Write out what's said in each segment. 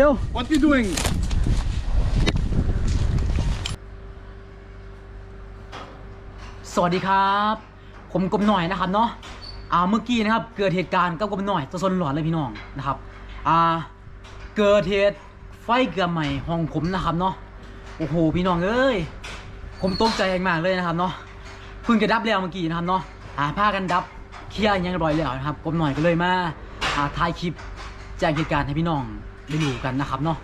Phil What you doing? สวัสดีครับ ผมกบหน่อยนะครับเนาะอ่าเมื่อกี้นะครับ เกิดเหตุการณ์กับกบหน่อยตัวสนหลอนเลยพี่น้องนะครับอ่าเกิดเหตุไฟเกือบใหม่ห้องผมนะครับเนาะโอ้โหพี่น้องเอ้ยผมตกใจมากๆเลยนะครับเนาะเพิ่งจะดับแล้วเมื่อกี้นะครับเนาะอ่าพากันดับเคลียร์อยังเรียบร้อยแล้วนะครับกบหน่อยก็เลยมาอ่าถ่ายคลิปแจ้งเหตุการณ์ให้พี่น้อง ได้ดูกันนะครับเนาะ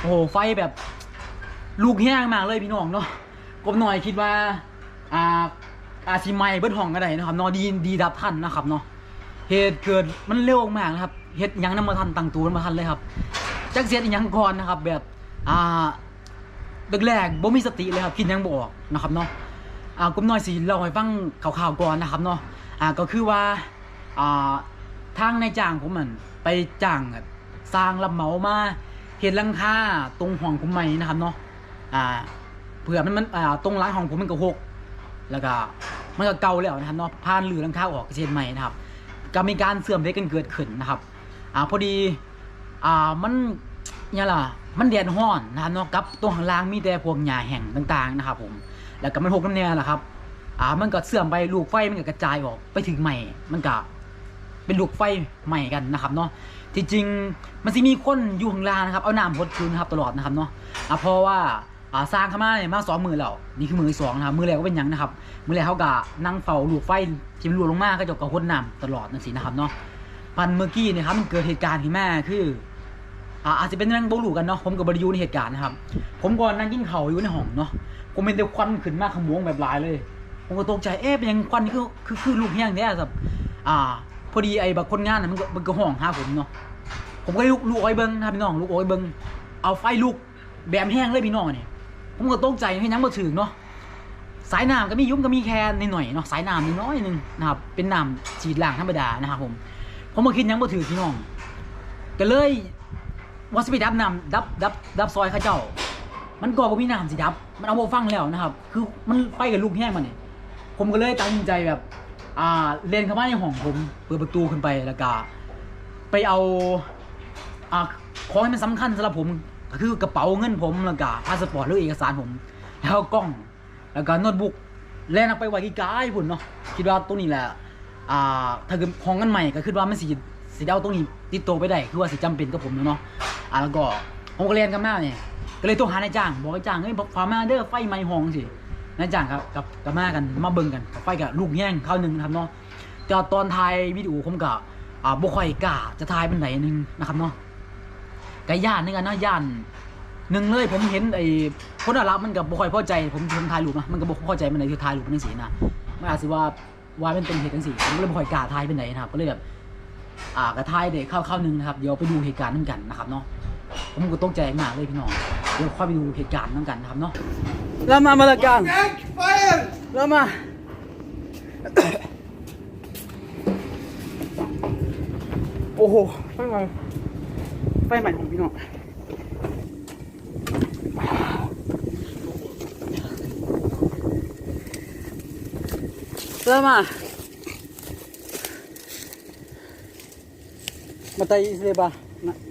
โอ้โหไฟแบบลูกแห้งมากเลยพี่น้องเนาะกบหน่อยคิดว่าอ่าอาชิไมเบิ้ลห้องก็ได้นะครับเนอดีดีดับทันนะครับเนาะเหตุเกิดมันเร็วมากนะครับเหตุยังน้ำมาทันตังตัวมาทันเลยครับจักเสียดยังก่อนนะครับ แบบอ่าแรกๆบ่มีสติเลยครับคิดยังบ่ออกนะครับเนาะอ่ากลุ่มน้อยสิเล่าให้ฟังข่าวๆก่อนนะครับเนาะอ่าก็คือว่าอ่าทางในจ้างผมมันไปจ้างแบบ สร้างรับเหมามาเห็นลังคาตรงห้องผมใหม่นะครับเนาะอ่าเผื่อมันมันอ่าตรงหล้างห้องผมมันก็หกแล้วก็มันก็เก่าแล้วนะครับเนาะผ่านหรือลังคาออกเช่นใหม่นะครับ ก็มีการเสื่อมเล็กกันเกิดขึ้นนะครับ อ่าพอดีอ่ามันเนี่ยล่ะมันแดดร้อนนะครับเนาะกับตัวข้างล่างมีแต่พวกหญ้าแห้งต่างๆนะครับ ผม แล้วก็มันหกน้ำเนี่ยแหละครับอ่ามันก็เสื่อมไปลูกไฟมันก็กระจายออกไปถึงใหม่ มันก็เป็นลูกไฟใหม่กันนะครับเนาะ ที่จริงมันสิมีคนอยู่ข้างล่างนะครับ เอาน้ำพดคืนนะครับตลอดนะครับเนาะอ่าเพราะว่าอ่าสร้างเข้ามาเนี่ยมาสองมือแล้วนี่คือมือที่สองนะครับมือแรกก็เป็นหยังนะครับ มือแรกเขากะนั่งเฝ้าลูกไฟที่มันรั่วลงมาก็จะกระหดน้ำตลอดนั่นสินะครับเนาะพันเมื่อกี้เนะครับมันเกิดเหตุการณ์ขึ้นมาคืออ่าอาจจะเป็นนั่งโบลูกันเนาะผมกับบริยูในเหตุการณ์นะครับ ผมก็นั่งกินเข้าอยู่ในห้องเนาะผมเป็นแต่ควันขึ้นมาขโมงแบบหลายเลย ผมก็ตกใจเอ๊ะเป็นยังควันนี่คือคือคือลูกแห้งแท้ครับอ่า พอดีไอ้บักคนงานน่ะมันก็มันก็ห้องหาผมเนาะผมก็ลุกลุกอาไว้เบิ้งนะพี่น้องลุกอาไว้เบิ้งเอาไฟลุกแบบแห้งเลยพี่น้องเนี่ยผมก็ตกใจให้นังมาถึงเนาะสายน้ำก็มียุ่มก็มีแค่นหน่อยเนาะสายน้ำนิดน้อยนึงนะครับเป็นน้ำฉีดล้างธรรมดานะครับผมผมมาคิดยังมาถือพี่น้องก็เลยว่าสิไปดับน้ำดับดับดับซอยข้าเจ้า มันก็บ่มีน้ำสิดับ มันเอาโบฟังแล้วนะครับ คือมันไฟกับลูกแห้งมันเนี่ยผมก็เลยตัดสินใจแบบ อ่าเลนเข้ามาในห้องผมเปิดประตูขึ้นไปแล้วก็ไปเอาอ่าของที่มันสำคัญสำหรับผมก็คือกระเป๋าเงินผมแล้วก็พาสปอร์ตหรือเอกสารผม แล้วก็กล้องแล้วก็โน้ตบุ๊กแล่นออกไปไว้ที่กายพุ่นเนาะคิดว่าตรงนี้แหละอ่าถ้าเกิดของกันใหม่ก็คิดว่ามันสิสิเอาตรงนี้ติดตัวไปได้คือว่าสิจำเป็นกับผมเนาะอ่าแล้วก็ผมก็เรียนกันมาเนี่ยก็เลยโทรหานายจ้างบอกนายจ้างเฮ้ยฟ้ามาเด้อไฟไหม้ห้องสิ นายจ้างครับกับกับมากันมาเบิ่งกันไฟกับลูกแห้งข้าวหนึ่งนะครับเนาะแต่ตอนถ่ายวิดีโอผมก็อ่าบ่ค่อยกาจะถ่ายเป็นไหนหนึงนะครับเนาะก็ย่านนึงกันนะย่านหนึ่งเลยผมเห็นไอ้คนอารับมันกับบ่ค่อยพอใจผมผมถ่ายรูปนะมันก็บ่พอใจมันไหนคือถ่ายรูปมันจังซี่นะไมันอาจสิว่าว่าเป็นเป็นเหตุจังซี่ผมก็เลยบ่ค่อยกาถ่ายเป็นไหนนะครับก็เลยแบบอ่าก็ถ่ายเด็กข้าเข้าหนึ่งนะครับเดี๋ยวไปดูเหตุการณ์นั้นกันนะครับเนาะ ผมก็ตกใจมากเลยพี่น้องเดี๋ยวค่อยไปดูเหตุการณ์นั้นกันนะครับเนาะแล้วมามาละกัน Tank! Fire! แล้วมาโอ้โหไฟใหมไฟใหม่ของพี่น้องเริ่มมา Matay sila ba? Na. Ja.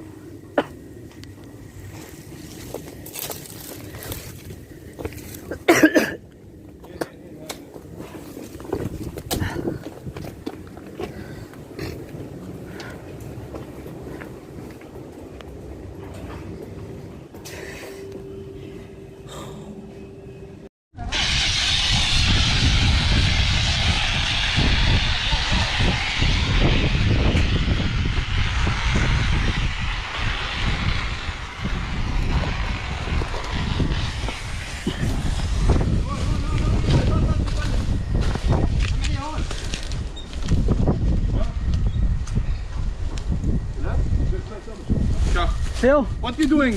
Phil, What you doing?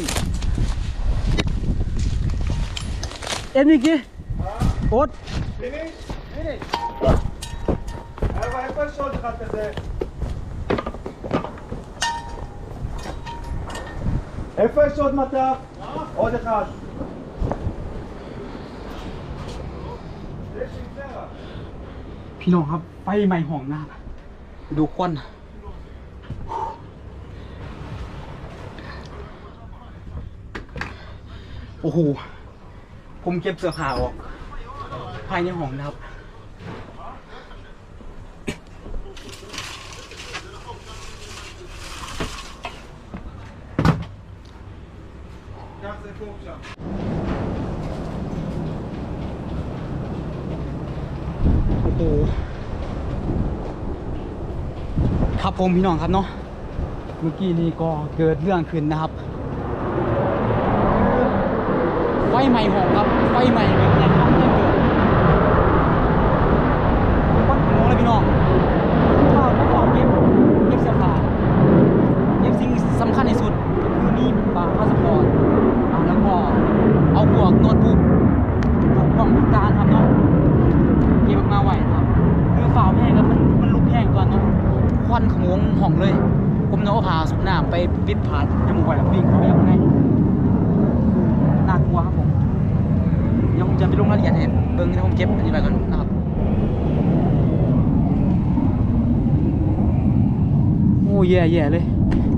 em đi kia. Ốt. Finish? Finish. איפה יש עוד אחד כזה? איפה יש עוד מטף? עוד אחד. יש עם זרע. พี่น้องครับไฟไหม้ห้องนะครับดูควัน โอ้โห ผมเก็บเสื้อผ้าออก ภายในห้องนะครับ โอ้โห ครับผมพี่น้องครับเนาะ เมื่อกี้นี้ก็เกิดเรื่องขึ้นนะครับ ไฟใหม่หองครับไฟใหม้แบบไหนครับไม่เกิดคนหัวเลยพี่น้องข้าวข้าวเก็บเก็บเสื้อผ้าเก็บสิ่งสำคัญที่สุดก็คือมีบางพาสปอร์ตอ่าแล้วก็เอาพวกโน้ตบุ๊กพวกกล่องการครับเนาะเก็บออกมาไว้นะครับ คือฝ่าวแห้งครับมันมันลุกแห้งก่อนเนาะควันขโมงห้องเลย ผมเนาะพาสุกน้ำไปปิดผาดจมูกไว้แล้ววิ่งเข้าไปข้างใน น่ากลัวครับผมเดี๋ยวผมจะไปลงรายละเอียดให้เบิ้งที่ผมเก็บอันนี้ ไปก่อนนะครับโอ้แย่แย่เลย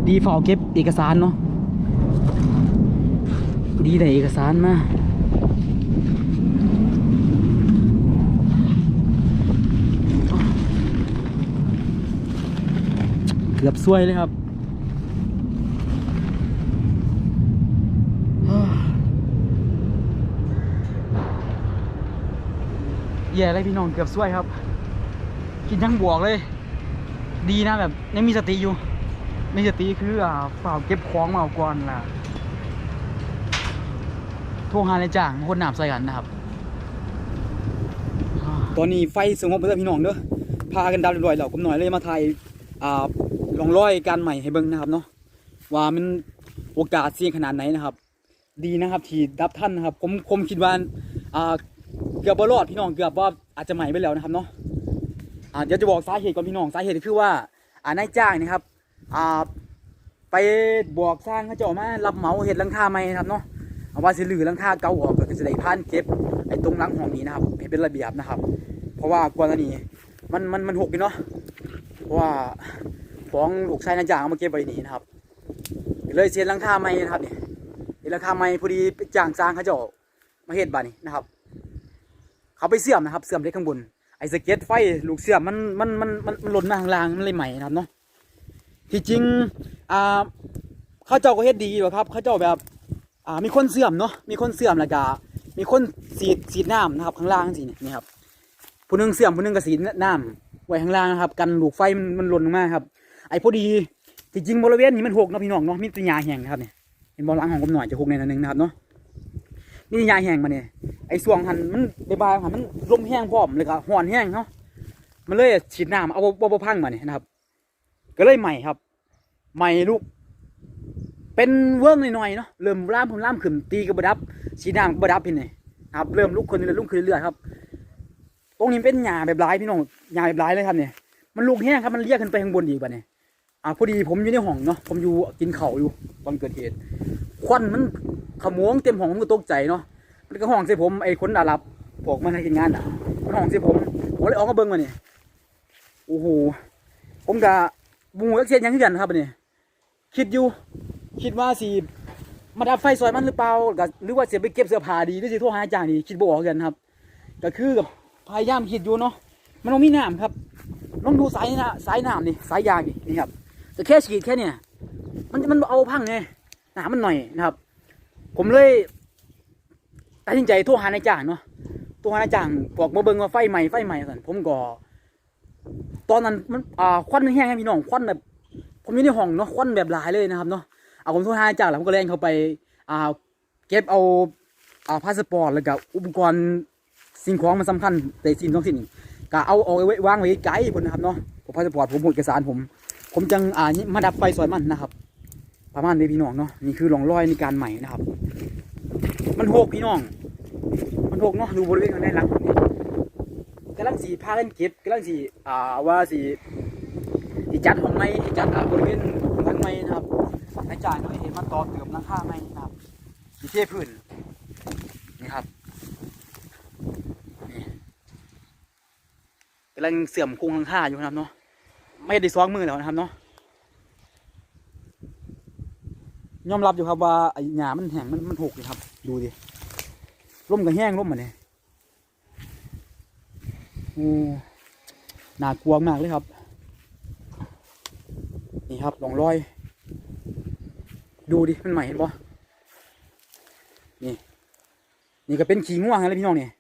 ดีฝ่าเก็บเอกสารเนาะดีแต่เอกสารมาเกือบซวยเลยครับ แย่เลยพี่น้องเกือบซวยครับ กินทั้งบวกเลย ดีนะแบบยังมีสติอยู่มีสติคืออ่าฝ่าเก็บของมาเอาก่อนล่ะโทรหาในจ้างคนหนามใส่กันนะครับ ตอนนี้ไฟสงบไปแล้วพี่น้องเด้อพากันดาวเรียบร้อยแล้วผมหน่อยเลยมาถ่ายอ่าลองร้อยการใหม่ให้เบิ่งนะครับเนาะว่ามันโอกาสเสี่ยงขนาดไหนนะครับ ดีนะครับที่ดับท่านนะครับผมผมคิดว่าอ่า เกือบบรอดพี่น้องเกือบว่าอาจจะใหม่ไปแล้วนะครับเนาะอ่าเดี๋ยวจะบอกสาเหตุก่อนพี่น้องสาเหตุคือว่าอ่านายจ้างนี่ครับอ่าไปบอกสร้างเขาจะมารับเหมาเห็ดลังคาใหม่นะครับเนาะเอาว่าสิลือลังคาเก่าออกก็จะได้พานเก็บไอ้ตรงหลังห้องนี้นะครับให้เป็นระเบียบนะครับ เพราะว่ากวนนี้มันมันมันหกอยู่เนาะเพราะว่าฟ้องลูกชายนายจ้างเอามาเก็บไว้นี่นะครับเลยเสียลังคาใหม่นะครับเนี่ยลังคาใหม่พอดีจ้างสร้างเขาจะมาเห็ดบ้านนี้นะครับ เขาไปเสื่อมนะครับเสื่อมเล็กข้างบนไอ้สเก็ตไฟลูกเสื่อมมันมันมันมันมันหล่นมาข้างล่างมันเลยใหม่นะครับเนาะที่จริงอ่าเขาเจ้าก็เฮ็ดดีอยู่ครับเขาเจ้าแบบอ่ามีคนเสื่อมเนาะมีคนเสื่อมแล้วก็มีคนสีดสีดน้ำนะครับข้างล่างสินี่นี่ครับผู้นึงเสื่อมผู้นึงก็สีดน้ำไว้ข้างล่างนะครับ กันลูกไฟมันมันหล่นลงมาครับ ไอ้พอดีที่จริงบริเวณนี้มันหกเนาะพี่น้องเนาะมีตัหญ้าแห้งนะครับเนี่ยเห็นบอลหลังของผมหน่อยจะหกในนั้นหนึงนะครับเนาะ นี่ยาแห้งมาเนี่ยไอ้สวงหันมันใบายหันมันลมแห้งพร้อมเลยก็ห่อนแห้งเนาะมันเลยฉีดน้ำเอาบ่บ่พังมาเนี่ยนะครับ ก็เลยใหม่ครับ ใหม่ลูกเป็นเวิ้งหน่อยๆเนาะเริ่มล่ามผมล่ามขึ้นตีกับบดับฉีดน้ำกับบดับพี่เนี่ยครับเริ่มลุกคนเรื่อยลุกขึ้นเรื่อยๆครับ ตรงนี้เป็นหญ้าแบบร้ายพี่น้องหญ้าแบบร้ายเลยครับเนี่ยมันลูกแห้งครับมันเรียกขึ้นไปข้างบนอีกบ่เนี่ยอ่าพอดีผมอยู่ในห้องเนาะผมอยู่กินเข้าอยู่ตอนเกิดเหตุ ควันมันขโมงเต็มห้องผมก็ตกใจเนาะมันก็ห้องใส่ผมไอ้คนอาหรับพวกมันให้กินงานอะมันห้องใส่ผมผมเลยออกมาเบิ่งมาเนี่ยโอ้โหผมกะบูก็เสียนยังคือกันครับอันนี่คิดอยู่คิดว่าสิมาดับไฟซอยมันหรือเปล่าก็หรือว่าเสิไปเก็บเสื้อผ้าดีหรือสิโทรหาอาจารย์ดีคิดบ่ออกกันครับก็คือกับพยายามคิดอยู่เนาะมันต้องมีน้ำครับลองดูสายน้ำสายน้ำนี่สายยางนี่นี่ครับแต่แค่ฉีดแค่เนี่ยมันมันเอาพังไง หน้ำมันหน่อยนะครับ ผมเลยตัดสินใจโทรหานายจ้างเนาะโทรหานายจ้างบอกมาเบิ่งว่าไฟใหม่ไฟใหม่สันผมก็ตอนนั้นมันอ่าควันแห้งๆพี่น้องควันแบบผมอยู่ในห้องเนาะควันแบบหลายเลยนะครับเนาะเอาผมโทรหานายจ้างแล้วผมก็เล่นเข้าไปอ่าเก็บเอาอ่าพาสปอร์ตแล้วก็อุปกรณ์สิ่งของมันสำคัญแต่สิ่งสองสิ่งก็เอาเอาไว้วางไว้ไกลบนนะครับเนาะผมพาสปอร์ตผมหมดเอกสารผม ผมจังอ่ามาดับไฟซอยมันนะครับ ประมาณนี้พี่น้องเนาะนี่คือร่องรอยในการใหม่นะครับ มันโหกพี่น้อง มันโหกเนาะดูบริเวณข้างในหลังกำลังสีพากันเก็บกำลังสีอ่าว่าสีสีจัดของไม้จัดบริเวณหลังไม้นะครับอาจารย์ก็เห็นมาต่อเติมหลังคาไม้นะครับสีเทพื้นนี่ครับกำลังเสื่อมโครงหลังคาอยู่นะครับเนาะไม่ได้ซ้องมือแล้วนะครับเนาะ ยอมรับอยู่ครับว่าไอ้หญ้ามันแห้งมันมันหกเลยครับ ดูดิร่มก็แห้งร่มมาเนี่ยโอ้หนากลัวมากเลยครับ นี่ครับลองรอย ดูดิมันใหม่เห็นปะนี่ นี่ก็เป็นขี้ง่วงอะไรพี่น้องเนี่ย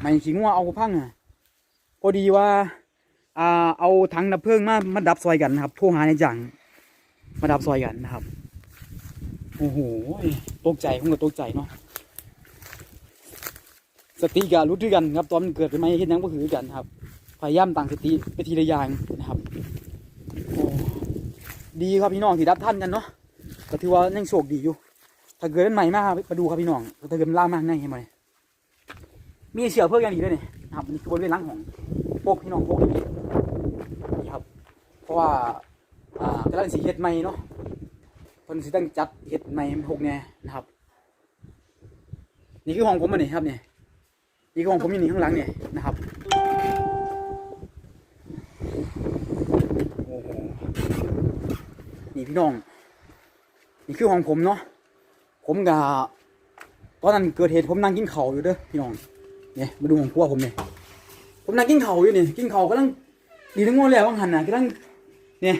ไม่ขี้ง่วงเอาพังอะพอดีว่าอ่าเอาถังดับเพลิงมามาดับซอยกันนะครับโทรหาในจังมาดับซอยกันนะครับ โอ้โหตกใจผมก็ตกใจเนาะสติกะรู้ด้วยกันครับ ตอนมันเกิดเป็นไม้เห็นยังก็คือกันครับ พยายามตั้งสติไปทีละอย่างนะครับโอ้ดีครับพี่น้องที่รับท่านกันเนาะก็ถือว่ายังโชคดีอยู่ ถ้าเกิดเป็นใหม่มากมาดูครับพี่น้องถ้าเกิดล่ามากแน่เห็นไหมมีเสือเพิ่มอย่างดีด้วยนี่นะครับนี่คือบริเวณหลังของโปกพี่น้องโปกอย่างนี้ครับ เพราะว่าอ่ากำลังสีเฮ็ดใหม่เนาะ พิ่นสิตั้งจัดเฮ็ดใหม่หกแน่นะครับ นี่คือห้องผมอันนี้ครับเนี่ยนี่คือห้องผมอยู่นี่ข้างหลังเนี่ยนะครับโอ้โหนี่พี่น้อง นี่คือของผมเนาะผมกับตอนนั้นเกิดเหตุผมนั่งกินข้าวอยู่เด้อพี่น้องเนี่ยมาดูของพวกผมเนี่ยผมนั่งกินข้าวอยู่เนี่ยกินข้าวกำลังดีทั้งงวแล้วบางหันนะกำลังเนี่ย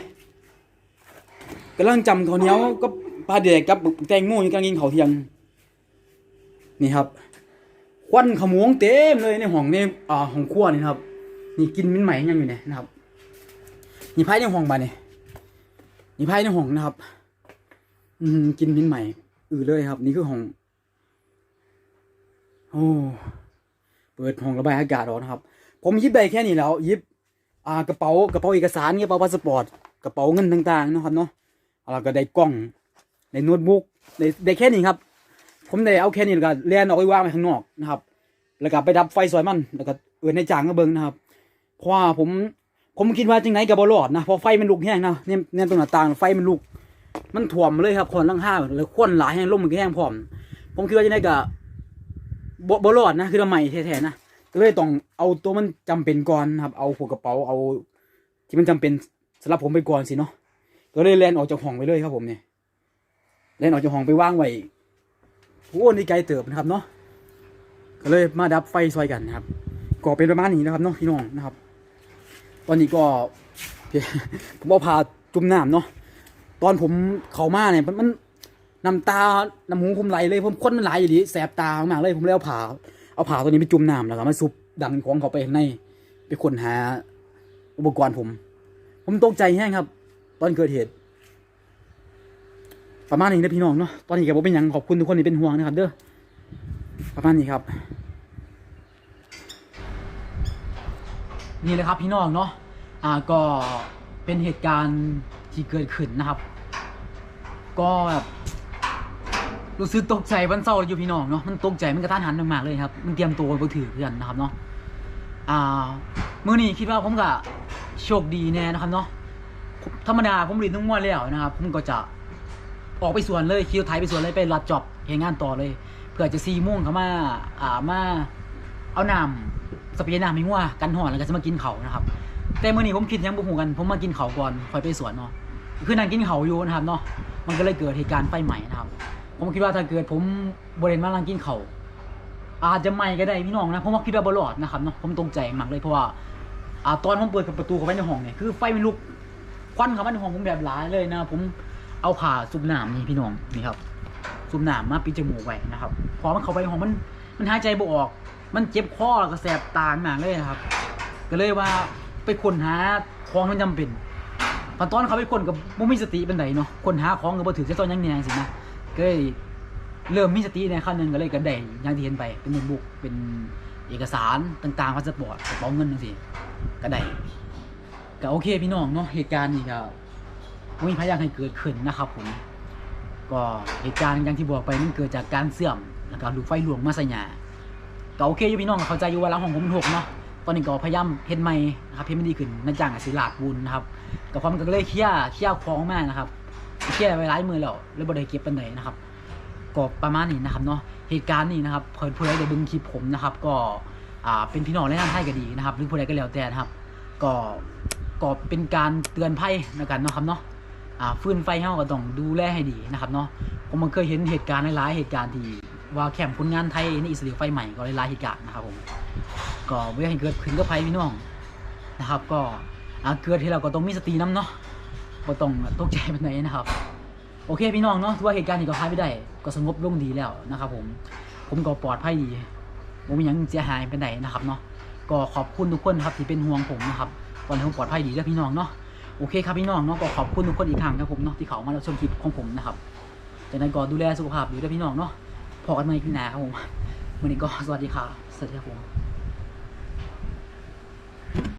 กำลังจำข้าวเหนียวกับปลาแดกกับแตงโมอยู่กำลังกินข้าวเที่ยง นี่ครับ ควันขโมงเต็มเลยในห้องในอ่าห้องครัวนี่ครับ นี่กินมิ้นใหม่ยังอยู่เนี่ยนะครับ นี่ภายในห้องบานนี่นี่ภายในห้องนะครับ อืมกินมิ้นใหม่อือเลยครับ นี่คือห้องโอ้เปิดห้องระบายอากาศออกนะครับ ผมยิบได้แค่นี้แล้วยิบอ่ากระเป๋ากระเป๋าเอกสารกระเป๋าพาสปอร์ตกระเป๋าเงินต่างๆนะครับเนาะ แล้วก็ได้กล้องได้โน้ตบุ๊กได้ได้แค่นี้ครับ ผมได้เอาแค่นี้แล้วก็เลียนออกไปวางไว้ข้างนอกนะครับ แล้วก็ไปดับไฟซอยมันแล้วก็เอื่นในจางก็เบิ่งนะครับเพราะว่าผมผมคิดว่าจังไหนกับบรอดนะพราะไฟมันลุกแห้งนะเนี่ยเนี่ยตรงหน้าต่างไฟมันลุก มันถ่วมเลยครับคนลังห้าแล้วควนหลายแห้งลมมันก็แห้งพร้อม ผมคิดว่าจังไหนกับบรอดนะคือทำไมแท้ๆนะก็เลยต้องเอาตัวมันจำเป็นก่อนนะครับ เอาหัวกระเป๋าเอา ที่มันจำเป็นสำหรับผมไปก่อนสิเนาะ ก็เลยแลนออกจากห้องไปเลยครับผมเนี่ยแลนออกจากห้องไปว่างไว้โอ้นี่ไกลเติบนะครับเนาะก็เลยมาดับไฟซอยกันนะครับก็เป็นประมาณนี้นะครับเนาะพี่น้องนะครับ ตอนนี้ก็ผมเอาผ่าจุ่มน้ำเนาะตอนผมเข้ามาเนี่ยมันน้ำตา น้ำหูผมไหลเลยผมค้นมันไหลอยู่ดีแสบตามากเลยผมเลยเอาผ่าเอาผ่าตัวนี้ไปจุ่มน้ำแล้วก็มาซุบดังของเขาไปในไปค้นหาอุปกรณ์ผม ผมตกใจแห้งครับ ตอนเกิดเหตุ ประมาณนี้นะพี่น้องเนาะตอนนี้ก็บ่เป็นหยังขอบคุณทุกคนที่เป็นห่วงนะครับ เด้อประมาณนี้ครับ นี่เลยครับพี่น้องเนาะอ่าก็เป็นเหตุการณ์ที่เกิดขึ้นนะครับ ก็แบบรู้สึกตกใจวันเศร้าอยู่พี่น้องเนาะมันตกใจมันกระทันหันมากๆเลยครับ มันเตรียมตัวไปถือเพื่อนนะครับเนาะอ่าเมื่อนี้คิดว่าผมก็โชคดีแน่นะครับเนาะ ธรรมดาผมเรียนทั้งวันแล้วนะครับ ผมก็จะออกไปสวนเลยคิวไทยไปสวนเลยไปรับจอบเฮงานต่อเลย เพื่อจะซีม่วงเขามาอ่ามาเอาน้ำสเปรย์น้ำไม่งัวกันห่อนแล้วก็จะมากินเขานะครับ แต่เมื่อนี้ผมคิดยังบุหูกัน ผมมากินเขาก่อนคอยไปสวนเนาะคือนั่งกินเขาอยู่นะครับเนาะมันก็เลยเกิดเหตุการณ์ไฟใหม่นะครับ ผมคิดว่าถ้าเกิดผมบริเวณมานั่งกินเขาอาจจะไหม่ก็ได้พี่น้องนะเพราะว่าคิดว่าบรอดนะครับเนาะผมตรงใจมากเลยเพราะว่าอ่าตอนผมเปิดประตูเข้าไปในห้องเนี่ยคือไฟมันลุก ควันเขามาในหองผมแบบหลายเลยนะผมเอาผ่าซุบหน้ำนี่พี่น้องนี่ครับซุบหน้ำมาปิดจมูกไว้นะครับพอมันเข้าไปหองมันมันหายใจบ่ออก มันเจ็บคอแล้วก็แสบตามากเลยนะครับ ก็เลยว่าไปค้นหาของมันจำเป็นตอนตอนเขาไปค้นกับบ่มีสติเป็นไดเนาะค้นหาของก็บ่ถือแค่ตอนยังแหนงสินะก็เลยเริ่มมีสติในขั้นหนึ่งก็เลยก็ได้อย่างที่เห็นไปเป็นโน้ตบุ๊กเป็นเอกสารต่างๆพาสปอร์ตกระเป๋าเงินนั่นสิก็ได้ ก็โอเคพี่น้องเนาะเหตุการณ์นี้ก็ไม่มีพยานให้เกิดขึ้นนะครับผมก็เหตุการณ์อย่างที่บอกไปมันเกิดจากการเสื่อมแล้วก็ลูกไฟหลวงมาใส่หยาก็โอเคอยู่พี่น้องเข้าใจอยู่ว่าหล้างของผมมันหกเนาะตอนนี้ก็พยายามเฮ็ดใหม่นะครับเฮ็ดไม่ดีขึ้นนั่นจ้างศิลาดบุญนะครับกับความนก็เลยเคลียร์เคลียร์ของมากนะครับเคลียร์ไว้หลายมือแล้วเลยบ่ได้เก็บปันไหนนะครับก็ประมาณนี้นะครับเนาะเหตุการณ์นี้นะครับเพิ่นผู้ใดได้เบิ่งคลิปผมนะครับ ก็อ่าเป็นพี่น้องและงานไทยก็ดีนะครับ หรือผู้ใดก็แล้วแต่นะครับ ก็ ก็เป็นการเตือนภัยในกันเนาะครับเนาะอ่าฟื้นไฟเฮาก็ต้องดูแลให้ดีนะครับเนาะผมมันเคยเห็นเหตุการณ์หลายๆเหตุการณ์ที่ว่าแคมป์คนงานไทยในอิสราเอลไฟใหม่ก็หลายๆเหตุการณ์นะครับผมก็ไม่ให้เกิดขึ้นกับภัยพี่น้องนะครับ ก็อ่าเกิดที่เราก็ต้องมีสติน้ำเนาะก็ต้องตกใจเป็นไหนนะครับ โอเคพี่น้องเนาะถือว่าเหตุการณ์นี้ก็ผ่านไปได้ ก็สงบลงดีแล้วนะครับผมผมก็ปลอดภัยดีผมมีหยังเสียหายเป็นไหนนะครับเนาะก็ขอบคุณทุกคนครับที่เป็นห่วงผมนะครับ ตอนนี้ผมปลอดภัยดีแล้วพี่น้องเนาะโอเคครับพี่น้องเนาะก็ขอบคุณทุกคนอีกครั้งครับผมเนาะที่เขามารับชมคลิปของผมนะครับจากนั้นก็ดูแลสุขภาพอยู่ด้วยพี่น้องเนาะพอกันใหม่พี่หนาครับผมวันนี้ก็สวัสดีครับสวัสดีครับผม